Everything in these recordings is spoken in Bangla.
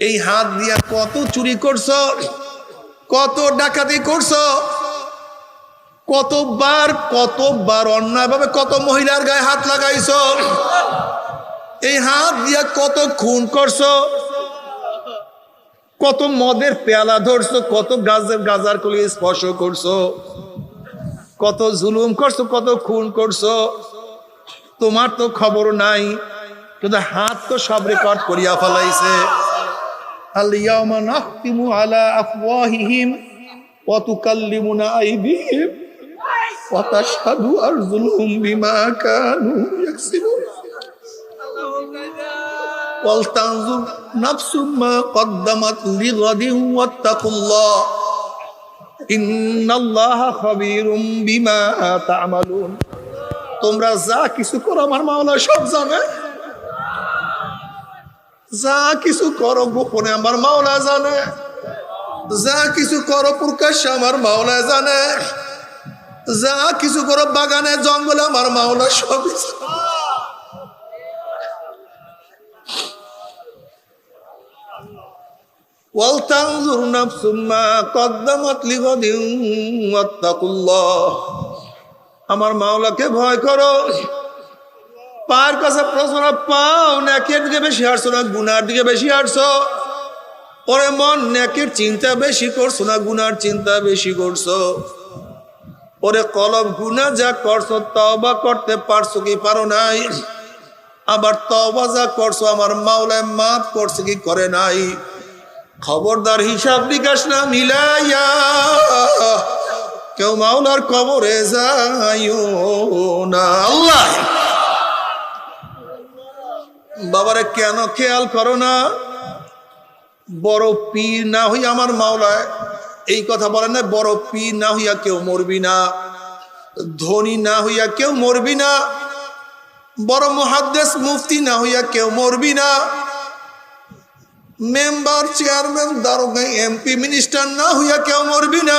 এই হাত দিয়া কত চুরি করছ? কত ডাকাতি করছ? কতবার কতবার অন্যায়ভাবে কত মহিলার গায়ে হাত লাগাইছো? এই হাত দিয়া কত খুন করছ? কত মদের পেয়ালা ধরছো? কত গাছের গাজার কলি স্পর্শ করছ? কত জুলুম করছ? কত খুন করছ? তোমার তো খবর নাই, কিন্তু হাত তো সব রেকর্ড করিয়া ফেলাইছে। اليوم نختم على أفواههم وتكلمنا أيديهم وتشهد أرجلهم بما كانوا يكسبون ولتنظر نفس ما قدمت لغد واتقوا الله إن الله خبير بما تعملون তোমরা যা কিছু করো আমার মাওলা সব জানে যা কিছু করো গোপনে আমার মাওলা জানে। যা কিছু করো প্রকাশ্যে আমার মাওলা জানে। যা কিছু করো বাগানে, জঙ্গলে আমার মাওলা সব ওয়ালতানজুর নাফসুম্মা কদ্দামাত লিগাদিন ওয়াত্তাকুল্লাহ। আমার মাওলাকে ভয় করো। পার কাছে প্রশ্ন, পাও, নেকের দিকে বেশি হাঁটছো না, গুনার দিকে বেশি হাঁটছো? ওরে মন, নেকের চিন্তা বেশি করছ না, গুনার চিন্তা বেশি করছ? ওরে কলব, গুনা যা করছ তবা করতে পারছ কি পারো নাই? আবার তবা যা করছ, আমার মাওলায় মাফ করছে কি করে নাই? খবরদার হিসাব নিকাশ না মিলাইয়া, কেউ মাওলার কবরে যাইও না। আল্লাহ! বাবারে, কেন খেয়াল করো না? বড় পীর না হইয়া আমার মাওলায়। এই কথা বলে না, বড় পীর না হইয়া কেউ মরবি না। ধনী না হইয়া কেউ মরবি না। বড় মহাদ্দেশ মুফতি না হইয়া কেউ মরবি না। মেম্বার, চেয়ারম্যান, দারোগা, এমপি, মিনিস্টার না হইয়া কেউ মরবি না।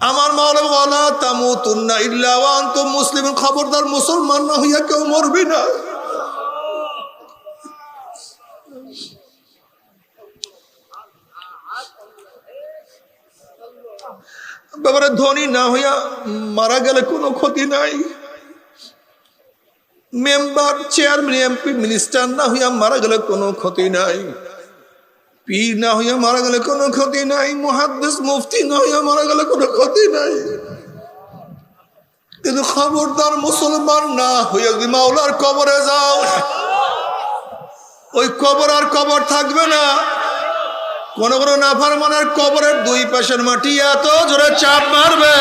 আমার মাওলা বলা তামুতুন্না ইল্লা মুসলিম খবরদার মুসলমান না হইয়া কেউ মরবি না। ব্যাপারে ধনী না হইয়া মারা গেলে কোনো ক্ষতি নাই। মেম্বার, চেয়ারম্যান, এমপি, মিনিস্টার না হইয়া মারা গেলে কোনো ক্ষতি নাই। পীর না হইয়া মারা গেলে কোনো ক্ষতি নাই। মহাদ্দেশ মুফতি না হইয়া মারা গেলে কোনো ক্ষতি নাই। কিন্তু খবরদার মুসলমান না হইয়া যদি মাওলার কবরে যাও, ওই কবর আর কবর থাকবে না। কোন কোন নাফারমানের কবরের দুই পাশের মাটি এত জোরে চাপ মারবে।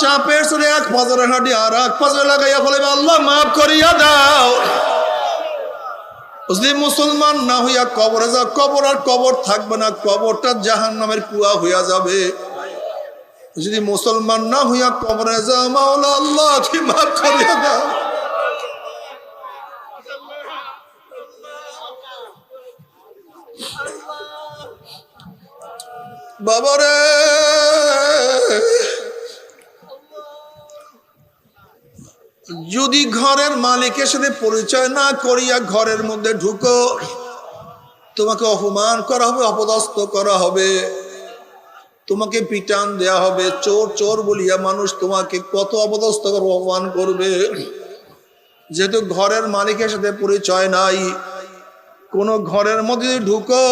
চাপের সুরে এক পাজরে হাঁটি আর এক পাজরে লাগাইয়া ফলে আল্লাহ মাফ করিয়া দাও। যদি মুসলমান না হইয়া কবরে যা কবর আর কবর থাকবে না, কবরটা জাহান নামের কুয়া হইয়া যাবে। যদি মুসলমান না হইয়া কবরে যা, মাওলা আল্লাহ মাফ করিয়া দাও। বাবারে। যদি ঘরের মালিকের সাথে পরিচয় না করিয়া ঘরের মধ্যে ঢুকো, তোমাকে অপমান করা হবে, অপদস্থ করা হবে। তোমাকে পিটান দেয়া হবে, চোর চোর বলিয়া মানুষ তোমাকে কত অপদস্থ করবে অপমান করবে। যেহেতু ঘরের মালিকের সাথে পরিচয় নাই, কোনো ঘরের মধ্যে ঢুকো,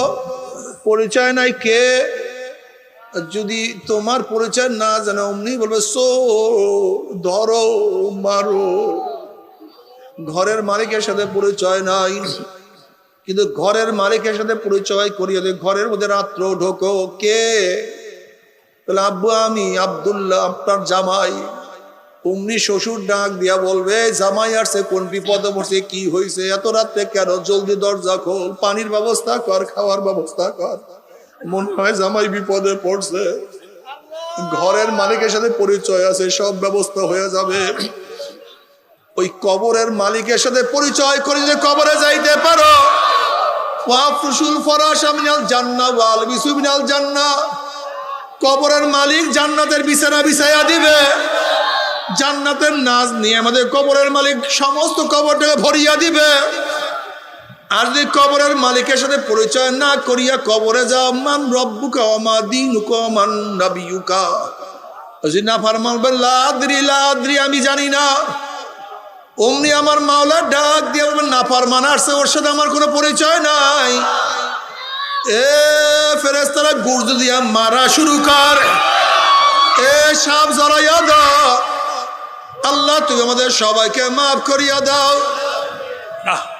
পরিচয় নাই কে? যদি তোমার পরিচয় না জানে, অমনি বলবে সো ধরো, মারো। ঘরের মালিকের সাথে পরিচয় নাই, কিন্তু ঘরের মালিকের সাথে পরিচয় করিয়ে দে ঘরের মধ্যে রাত্র ঢোকো। কে? তাহলে আব্বু, আমি, আবদুল্লাহ, আপনার জামাই। অমনি শ্বশুর ডাক দিয়া বলবে জামাই আসছে, কোন বিপদে পড়ছে, কি হয়েছে এত রাত্রে কেন? জলদি দরজা খোল, পানির ব্যবস্থা কর, খাওয়ার ব্যবস্থা কর। মনে হয় জামাই বিপদে পড়ছে। ঘরের মালিকের সাথে পরিচয় আছে, সব ব্যবস্থা হয়ে যাবে। ওই কবরের মালিকের সাথে পরিচয় করে যদি কবরে যাইতে পারো। কবরের মালিক জান্নাতের বিছানা বিছাইয়া দিবে। জান্নাতের নাজ নিয়ে আমাদের কবরের মালিক সমস্ত কবরটাকে ভরিয়া দিবে। আর যদি কবরের মালিকের সাথে পরিচয় না করিয়া কবরে যাও মান রব্বুকা অমা দিনুকা মান নাবিয়ুকা। যদি না ফারমান লাদ্রি লাদ্রি, আমি জানি না। অমনি আমার মাওলা ডাক দিয়ে বলবেন, না ফারমান আসছে, ওর সাথে আমার কোনো পরিচয় নাই। এ ফেরেস্তারা গুর্জ দিয়া মারা শুরু কর। এ সাপ জড়াইয়া দাও। আল্লাহ, তুমি আমাদের সবাইকে মাফ করিয়া দাও। আহ।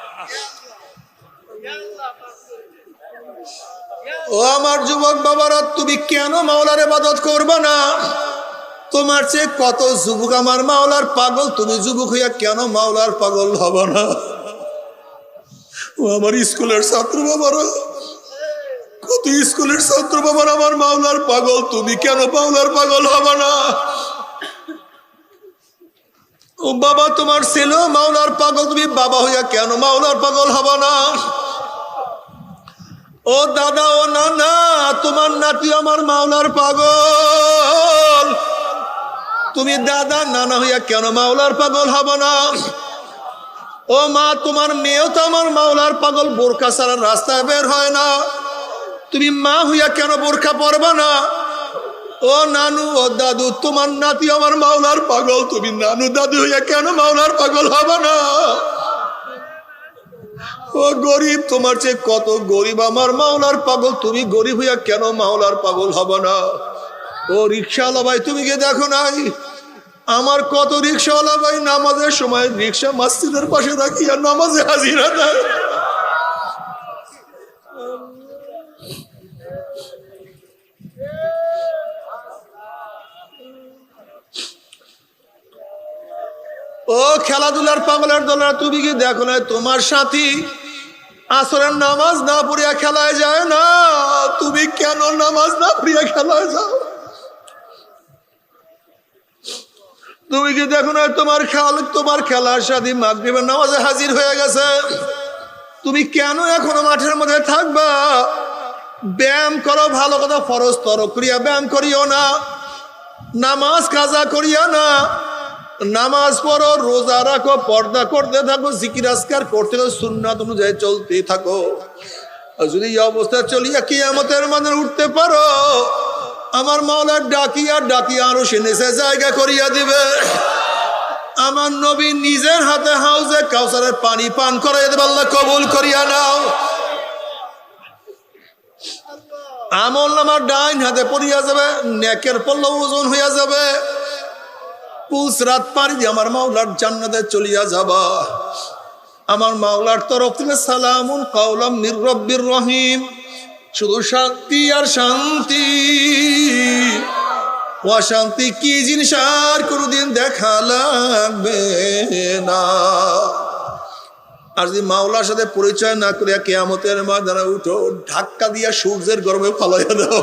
ও আমার যুবক বাবারা, তুমি কেন মাওলার ইবাদত করবে না? তোমার চেয়ে কত যুবক আমার মাওলার পাগল, তুমি যুবক হইয়া কেন মাওলার পাগল হব না? ও আমার স্কুলের ছাত্র বাবারা, কত স্কুলের ছাত্র বাবার আমার মাওলার পাগল, তুমি কেন মাওলার পাগল হব না? ও বাবা, তোমার ছিল মাওলার পাগল, তুমি বাবা হইয়া কেন মাওলার পাগল হব না? ও দাদা, ও নানা, তোমার নাতি আমার মাওলার পাগল। তুমি দাদা, নানা হইয়া কেন মাওলার পাগল হব না? ও মা, তোমার মেয়েও তো আমার মাওলার পাগল, বোরখা ছাড়া রাস্তায় বের হয় না। তুমি মা হইয়া কেন বোরখা পরবা না? ও নানু, ও দাদু, তোমার নাতি আমার মাওলার পাগল, তুমি নানু দাদু হইয়া কেন মাওলার পাগল হবে না? ও গরিব, তোমার চেয়ে কত গরিব? আমার মাওলার পাগল, তুমি গরিব হইয়া কেন মাওলার পাগল হব না? ও রিক্সাওয়ালা ভাই, তুমি গিয়ে দেখো নাই? আমার কত রিক্সাওয়ালা ভাই নামাজের সময় রিক্সা মসজিদের পাশে রাখিয়া নামাজে হাজিরা দেয়। ও খেলাধুলার পাগলের দলের, তুমি কি দেখো না তোমার সাথী আসরের নামাজ না পড়িয়া খেলায় যায় না। তুমি কেন নামাজ না পড়িয়া খেলায় যাও? তুমি কি দেখো না তোমার খেয়াল তোমার খেলার সাথে মাগরিবের নামাজে হাজির হয়ে গেছে। তুমি কেন এখনও মাঠের মধ্যে থাকবা? ব্যায়াম করো, ভালো কথা ফরজ তর করিয়া ব্যায়াম করিও না। নামাজ কাজা করিয়া না। নামাজ পড়ো, রোজা রাখো, পর্দা করতে থাকো, জিকির আসকার করতে থাকো, সুন্নাত অনুযায়ী চলতে থাকো। যদি এই অবস্থা চলিয়া কিয়ামতের মানে উঠতে পারো, আমার মাওলার ডাকিয়া ডাকিয়া আরও সে নেশে জায়গা করিয়া দিবে। আমার নবী নিজের হাতে হাউজে কাউসারের পানি পান করাইয়া দেবে, আল্লাহ কবুল করিয়া নাও। আমল নামার ডাইন হাতে পড়িয়া যাবে, নেকের পল্ল ওজন হইয়া যাবে। পুস রাত পারি দিয়ে আমার মাওলার জান্নাতে চলিয়া যাবা। আমার মাওলার তরফ থেকে সালামুন কাউলাম মির রব্বির রহিম। শুধু শান্তি আর শান্তি। অশান্তি কি জিনিস আর কোনোদিন দেখা লাগবে না। আর যদি মাওলার সাথে পরিচয় না করিয়া কেয়ামতের মাদানা উঠো, ধাক্কা দিয়া সূর্যের গরমে ফালাইয়া দাও।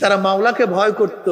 তারা মাওলাকে ভয় করত